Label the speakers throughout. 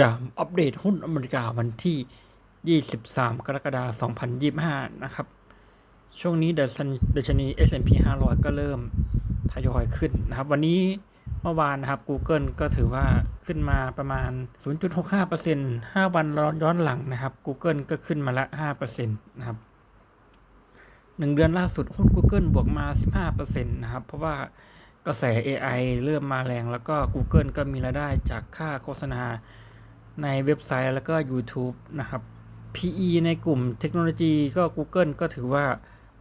Speaker 1: ดามอัปเดตหุ้นอเมริกาวันที่ 23 กรกฎาคม 2025 นะครับ ช่วงนี้ดัชนดัชนี S&P 500 ก็เริ่มทยอยขึ้นนะครับ วันนี้เมื่อวานนะครับ Google ก็ถือว่าขึ้นมาประมาณ 0.65% 5 วันย้อนหลังนะครับ Google ก็ขึ้นมาละ 5%นะครับหนึ่งเดือนล่าสุดหุ้น Google บวกมา 15%นะครับ เพราะว่ากระแส AI เริ่มมาแรง แล้วก็ Google ก็มีรายได้จากค่าโฆษณา ในเว็บไซต์แล้วก็ YouTube นะครับ PE ในกลุ่มเทคโนโลยีก็ Google ก็ถือว่า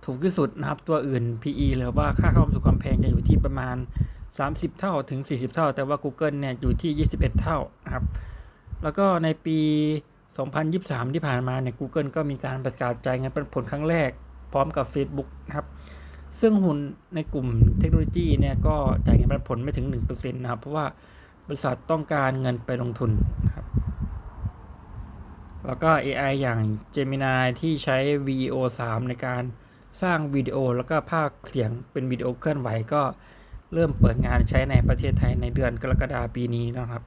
Speaker 1: ถูกที่สุดนะครับ ตัวอื่น PE หรือว่าค่าเข้าสู่ความแพงจะอยู่ที่ประมาณ 30 เท่าถึง 40 เท่า แต่ว่า Google เนี่ยอยู่ที่ 21 เท่านะครับ แล้วก็ในปี 2023 ที่ผ่านมาเนี่ย Google ก็มีการประกาศจ่ายเงินปันผลครั้งแรก พร้อมกับ Facebook นะครับ ซึ่งหุ้นในกลุ่มเทคโนโลยีเนี่ยก็จ่ายเงินปันผลไม่ถึง 1%นะครับ เพราะว่าบริษัทต้องการเงินไปลงทุน แล้วก็ AI อย่าง Gemini ที่ใช้ VEO 3 ในการสร้างวิดีโอแล้วก็ภาคเสียงเป็นวิดีโอเคลื่อนไหวก็เริ่มเปิดงานใช้ในประเทศไทยในเดือนกรกฎาคมปีนี้นะครับ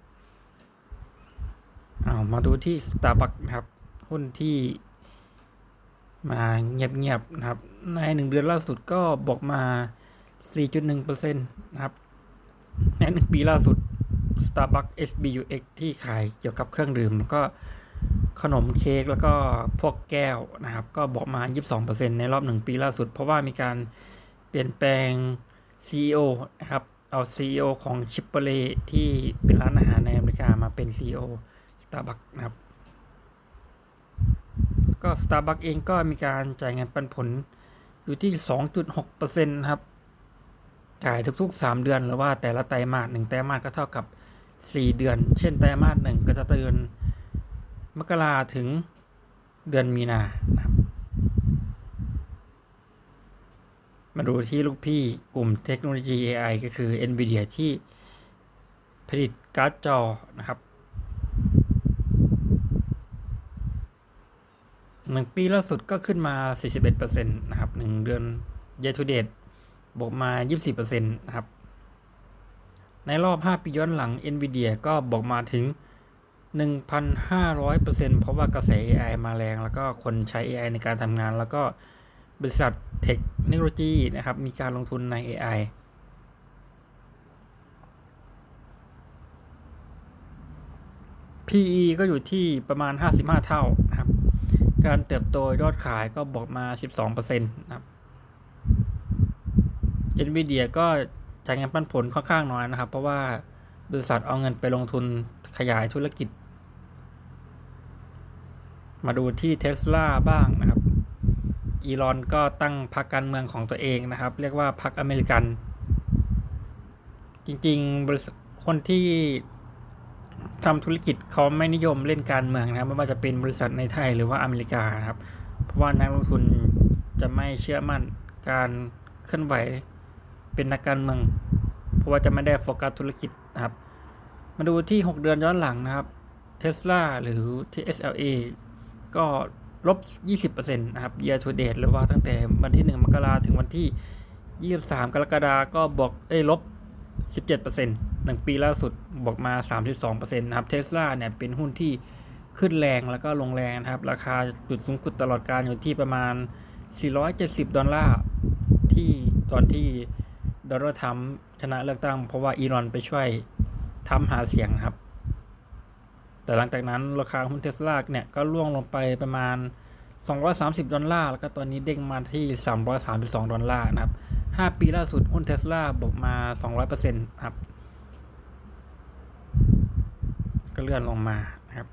Speaker 1: เอามาดูที่ Starbucks นะครับ หุ้นที่มาเงียบๆนะครับ ในหนึ่งเดือนล่าสุดก็บอกมา 4.1%นะครับ ในหนึ่งปีล่าสุด Starbucks SBUX ที่ขายเกี่ยวกับเครื่องดื่มแล้วก็ ขนมเค้กแล้วก็พวกแก้วนะครับ ก็บอกมา 22%ในรอบ 1 ปีล่าสุด เพราะว่ามีการเปลี่ยนแปลง CEO นะครับ เอา CEO ของ c h i p เปอ l ที่เป็นร้านอาหารในอเมริกามาเป็น CEO Starbucks นะครับ ก็ Starbucks เองก็มีการจ่ายเงินปันผลอยู่ที่ 2.6%นะครับจ่ายทุกๆ 3 เดือนหรือว่าแต่ละไตรมาสหนึ่งไตรมาสก็เท่ากับ 4 เดือน เช่นไตรมาสหนึ่งก็จะเดือน มกราถึงเดือนมีนานะครับ มาดูที่ลูกพี่กลุ่มเทคโนโลยี AI ก็คือ NVIDIA ที่ผลิตการ์ดจอนะครับหนึ่งปีล่าสุดก็ขึ้นมา 41%นะครับหนึ่งเดือน year to date บวกมา 24%นะครับ ในรอบ 5 ปีย้อนหลัง NVIDIA ก็บอกมาถึง 1,500%เพราะว่ากระแส AI มาแรง แล้วก็คนใช้ AI ในการทำงาน แล้วก็บริษัทเทคโนโลยีนะครับ มีการลงทุนใน AI PE ก็อยู่ที่ประมาณ 55 เท่านะครับ การเติบโตยอดขายก็บอกมา 12%นะครับ NVIDIA ก็จ่ายเงินปันผลค่อนข้างน้อยนะครับ เพราะว่าบริษัทเอาเงินไปลงทุนขยายธุรกิจ มาดูที่เท s l a บ้างนะครับอีลอนก็ตั้งพรรคการเมืองของตัวเองนะครับ เรียกว่าพรรคอเมริกัน จริงๆบริษัทคนที่ทำธุรกิจเขาไม่นิยมเล่นการเมืองนะไม่ว่าจะเป็นบริษัทในไทยหรือว่าอเมริกานะครับ เพราะว่านักลงทุนจะไม่เชื่อมั่นการเคลื่อนไหวเป็นนักการเมือง เพราะว่าจะไม่ได้โฟกัสธุรกิจนะครับ มาดูที่ 6 เดือนย้อนหลังนะครับเท s l a หรือที่ SLA ก็ลบ 20%นะครับ year to date หรือว่าตั้งแต่วันที่ 1 มกราถึงวันที่ 23 กรกฎาก็บอกเอ้ลบ 17%หนึ่งปีล่าสุดบอกมา 32%นะครับเท s l a เนี่ยเป็นหุ้นที่ขึ้นแรงแล้วก็ลงแรงนะครับ ราคาจุดสูงสุดตลอดการอยู่ที่ประมาณ 470 ดอลลาร์ที่ตอนที่โดนัลด์ทรัมป์ชนะเลือกตั้งเพราะว่าอีลอนไปช่วยทำหาเสียงครับ แต่หลังจากนั้นราคาหุ้นเทสลาเนี่ยก็ร่วงลงไปประมาณ 230 ดอลลาร์ แล้วก็ตอนนี้เด้งมาที่ 332 ดอลลาร์นะครับ 5 ปีล่าสุดหุ้นเทสลาบวกมา 200%ครับ ก็เลื่อนลงมานะครับ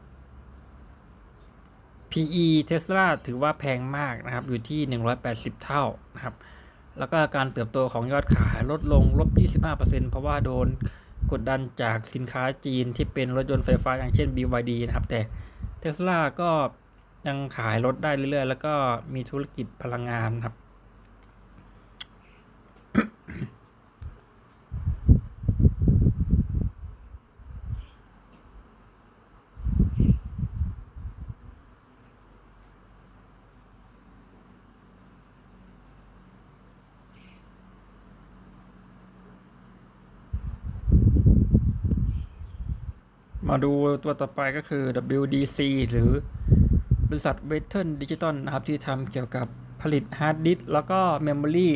Speaker 1: PE เทสลาถือว่าแพงมากนะครับ อยู่ที่ 180 เท่านะครับ แล้วก็การเติบโตของยอดขายลดลงลบ 25%เพราะว่าโดน กดดันจากสินค้าจีนที่เป็นรถยนต์ไฟฟ้าอย่างเช่น BYD นะครับ แต่เทสลาก็ยังขายรถได้เรื่อยๆ แล้วก็มีธุรกิจพลังงานครับ มาดูตัวต่อไปก็คือ WDC หรือบริษัท Western Digital นะครับ ที่ทำเกี่ยวกับผลิตฮาร์ดดิสก์แล้วก็เมมโมรี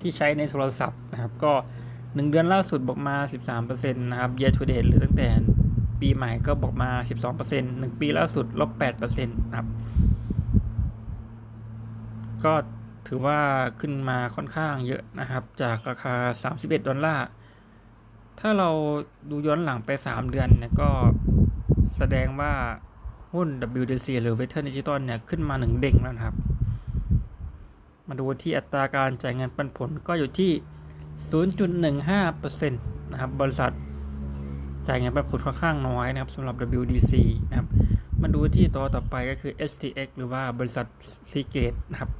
Speaker 1: ที่ใช้ในโทรศัพท์นะครับ ก็ 1 เดือนล่าสุดบอกมา 13%นะครับ year to date หรือตั้งแต่ปีใหม่ก็บอกมา 12% 1 ปีล่าสุดลบ8%นะครับก็ถือว่าขึ้นมาค่อนข้างเยอะนะครับ จากราคา 31 ดอลลาร์ ถ้าเราดูย้อนหลังไป 3 เดือนเนี่ยก็แสดงว่าหุ้น WDC หรือ Western Digital เนี่ยขึ้นมา1เด้งแล้วครับ มาดูที่อัตราการจ่ายเงินปันผลก็อยู่ที่ 0.15%นะครับ บริษัทจ่ายเงินปันผลค่อนข้างน้อยนะครับสำหรับ WDC นะครับ มาดูที่ตัวต่อไปก็คือ STX หรือว่าบริษัท Seagate นะครับ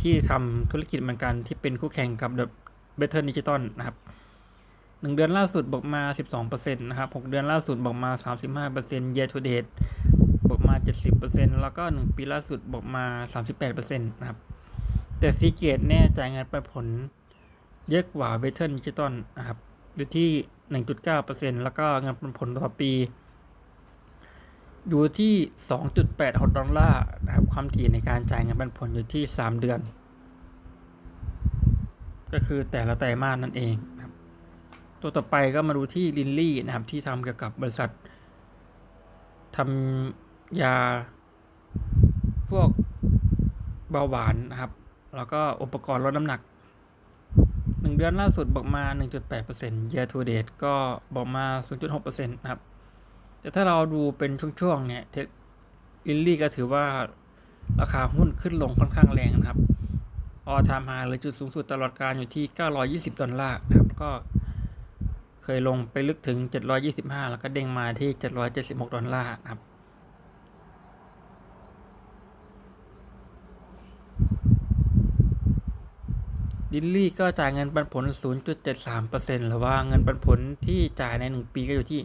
Speaker 1: ที่ทำธุรกิจเหมือนกันที่เป็นคู่แข่งกับ Better Digital นะครับ 1เดือนล่าสุดบอกมา 12%นะครับ6เดือนล่าสุดบอกมา 35% year to date บอกมา 70%แล้วก็ 1 ปีล่าสุดบอกมา 38%นะครับ แต่ Seagate เนี่ยจ่ายเงินปันผลเยอะกว่า Better Digital นะครับ อยู่ที่ 1.9%แล้วก็เงินปันผลต่อปี อยู่ที่ 2.86 ดอลลาร์นะครับ ความถี่ในการจ่ายเงินปันผลอยู่ที่ 3 เดือน ก็คือแต่ละไตรมาสนั่นเอง ตัวต่อไปก็มาดูที่ลินลี่นะครับ ที่ทำเกี่ยวกับบริษัททำยาพวกเบาหวานนะครับ แล้วก็อุปกรณ์ลดน้ำหนัก 1 เดือนล่าสุดบอกมา 1.8% year to date ก็บอกมา 0.6%นะครับ แต่ถ้าเราดูเป็นช่วงๆ เนี่ยเทคลิลลี่ก็ถือว่าราคาหุ้นขึ้นลงค่อนข้างแรงนะครับ ออทามาหรือจุดสูงสุดตลอดการอยู่ที่ 920 ดอลลาร์นะครับ ก็ เคยลงไปลึกถึง 725 แล้วก็เด้งมาที่ 776 ดอลลาร์ครับดิลลี่ก็จ่ายเงินปันผล 0.73%หรือว่าเงินปันผลที่จ่ายใน 1 ปีก็อยู่ที่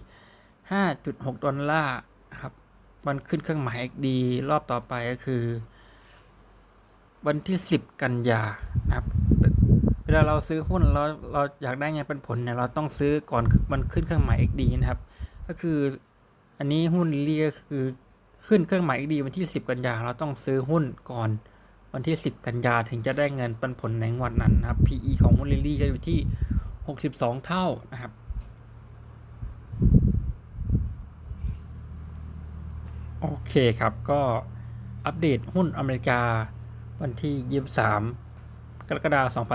Speaker 1: 5.6 ดอลลาร์ครับ วันขึ้นเครื่องหมาย XD รอบต่อไปก็คือ วันที่ 10 กันยานะครับ เวลาเราซื้อหุ้นเราเราอยากได้เงินปันผลเนี่ยเราต้องซื้อก่อนมันขึ้นเครื่องหมาย XD นะครับ ก็คืออันนี้หุ้นเรียก็คือขึ้นเครื่องหมาย XD วันที่ 10 กันยาเราต้องซื้อหุ้นก่อนวันที่ 10 กันยาถึงจะได้เงินปันผลในงวันนั้นนะครับ PE ของหุ้นลิลี่จะอยู่ที่ 62 เท่านะครับ โอเคครับก็อัปเดตหุ้นอเมริกาวันที่ 23 กรกฎาคม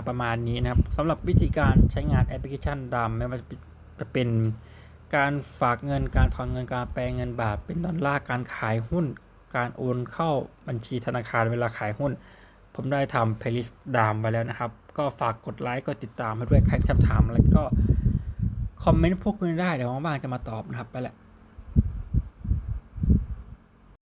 Speaker 1: 2025 ประมาณนี้นะครับสำหรับวิธีการใช้งานแอปพลิเคชันดำไม่ว่าจะเป็นการฝากเงินการถอนเงินการแปลงเงินบาทเป็นดอลลาร์การขายหุ้น การโอนเข้าบัญชีธนาคารเวลาขายหุ้น ผมได้ทำเพลย์ลิสต์ดามไปแล้วนะครับ ก็ฝากกดไลค์กดติดตามมาด้วยใครมีคำถามอะไรก็คอมเมนต์พวกคุณได้เดี๋ยวว่างๆจะมาตอบนะครับไปแหละ